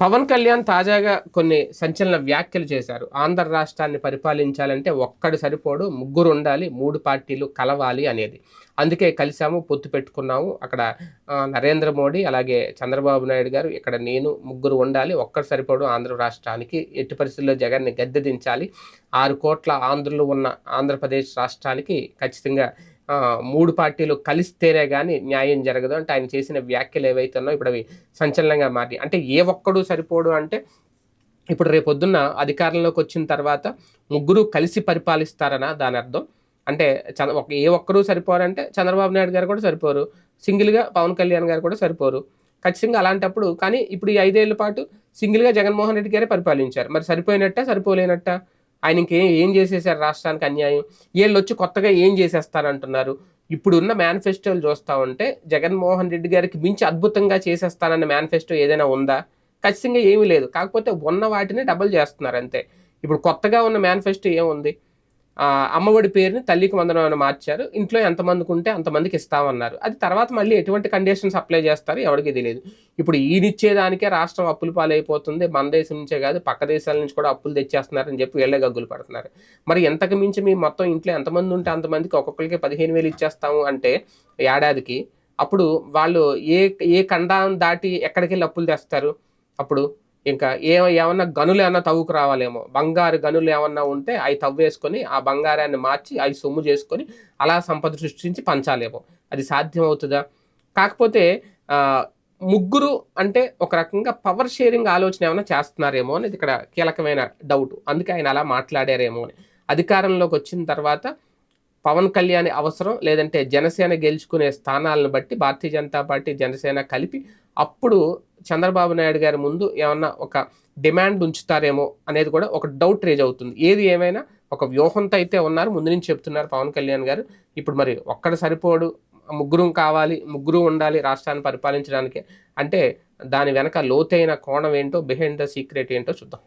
పవన్ కళ్యాణ్ తాజాగా కొన్ని సంచలన వ్యాఖ్యలు చేశారు. ఆంధ్ర రాష్ట్రాన్ని పరిపాలించాలంటే ఒక్కడు సరిపోడు ముగ్గురు ఉండాలి మూడు పార్టీలు కలవాలి అనేది. అందుకే కలిసాము పొత్తు పెట్టుకున్నాము. అక్కడ నరేంద్ర మోడీ అలాగే చంద్రబాబు నాయుడు గారు ఇక్కడ నేను ముగ్గురు ఉండాలి ఒక్కడు సరిపోడు ఆంధ్ర రాష్ట్రానికి ఎట్టి పరిస్థితుల్లో జగన్ని గద్దె దించాలి ఆరు కోట్ల ఆంధ్రులు ఉన్న ఆంధ్రప్రదేశ్ రాష్ట్రానికి ఖచ్చితంగా మూడు పార్టీలు కలిస్తేనే కానీ న్యాయం జరగదు అంటే ఆయన చేసిన వ్యాఖ్యలు ఏవైతే ఉన్నాయో ఇప్పుడు అవి సంచలనంగా మారి అంటే ఏ ఒక్కడు సరిపోడు అంటే ఇప్పుడు రేపొద్దున్న అధికారంలోకి వచ్చిన తర్వాత ముగ్గురు కలిసి పరిపాలిస్తారనా దాని అర్థం? అంటే చంద ఒక ఏ ఒక్కరూ సరిపోరంటే చంద్రబాబు నాయుడు గారు కూడా సరిపోరు. సింగిల్గా పవన్ కళ్యాణ్ గారు కూడా సరిపోరు. ఖచ్చితంగా అలాంటప్పుడు కానీ ఇప్పుడు ఈ ఐదేళ్ళ పాటు సింగిల్గా జగన్మోహన్ రెడ్డి గారే పరిపాలించారు. మరి సరిపోయినట్ట సరిపోలేనట్ట? ఆయన ఇంకేం ఏం చేసేసారు రాష్ట్రానికి అన్యాయం? వీళ్ళు వచ్చి కొత్తగా ఏం చేసేస్తారంటున్నారు? ఇప్పుడున్న మేనిఫెస్టోలు చూస్తా ఉంటే జగన్మోహన్ రెడ్డి గారికి మించి అద్భుతంగా చేసేస్తానన్న మేనిఫెస్టో ఏదైనా ఉందా? ఖచ్చితంగా ఏమీ లేదు. కాకపోతే ఉన్న వాటిని డబుల్ చేస్తున్నారు అంతే. ఇప్పుడు కొత్తగా ఉన్న మేనిఫెస్టో ఏముంది? అమ్మఒడి పేరుని తల్లికి వందనం అని మార్చారు. ఇంట్లో ఎంతమందికి ఉంటే అంతమందికి ఇస్తామన్నారు. అది తర్వాత మళ్ళీ ఎటువంటి కండిషన్స్ అప్లై చేస్తారు ఎవరికి తెలియదు ఇప్పుడు ఈయనిచ్చేదానికే రాష్ట్రం అప్పులు పాలైపోతుంది. మన దేశం నుంచే కాదు పక్క దేశాల నుంచి కూడా అప్పులు తెచ్చేస్తున్నారని చెప్పి వీళ్ళే గగ్గులు పడుతున్నారు. మరి ఎంతకు మించి మీ మొత్తం ఇంట్లో ఎంతమంది ఉంటే అంతమందికి ఒక్కొక్కరికి పదిహేను వేలు ఇచ్చేస్తాము అంటే ఏడాదికి అప్పుడు వాళ్ళు ఏ ఏ ఖండాన్ని దాటి ఎక్కడికి వెళ్ళి అప్పులు తెస్తారు? అప్పుడు ఇంకా ఏ ఏమన్నా గనులు ఏమన్నా తవ్వుకు రావాలేమో. బంగారు గనులు ఏమన్నా ఉంటే అవి తవ్వేసుకొని ఆ బంగారాన్ని మార్చి అవి సొమ్ము చేసుకొని అలా సంపద సృష్టించి పంచాలేమో. అది సాధ్యం అవుతుందా కాకపోతే ముగ్గురు అంటే ఒక రకంగా పవర్ షేరింగ్ ఆలోచన ఏమైనా చేస్తున్నారేమో అనేది ఇక్కడ కీలకమైన డౌట్ అందుకే ఆయన అలా మాట్లాడారేమో అని. అధికారంలోకి వచ్చిన తర్వాత పవన్ కళ్యాణ్ అవసరం లేదంటే జనసేన గెలుచుకునే స్థానాలను బట్టి భారతీయ జనతా పార్టీ జనసేన కలిపి అప్పుడు చంద్రబాబు నాయుడు గారి ముందు ఏమన్నా ఒక డిమాండ్ ఉంచుతారేమో అనేది కూడా ఒక డౌట్ రేజ్ అవుతుంది. ఏది ఏమైనా ఒక వ్యూహంతో అయితే ఉన్నారు. ముందు నుంచి చెప్తున్నారు పవన్ కళ్యాణ్ గారు. ఇప్పుడు మరి ఒక్కడ సరిపోడు ముగ్గురు కావాలి ముగ్గురు ఉండాలి రాష్ట్రాన్ని పరిపాలించడానికి అంటే దాని వెనక లోతైన కోణం ఏంటో బిహైండ్ ద సీక్రెట్ ఏంటో చూద్దాం.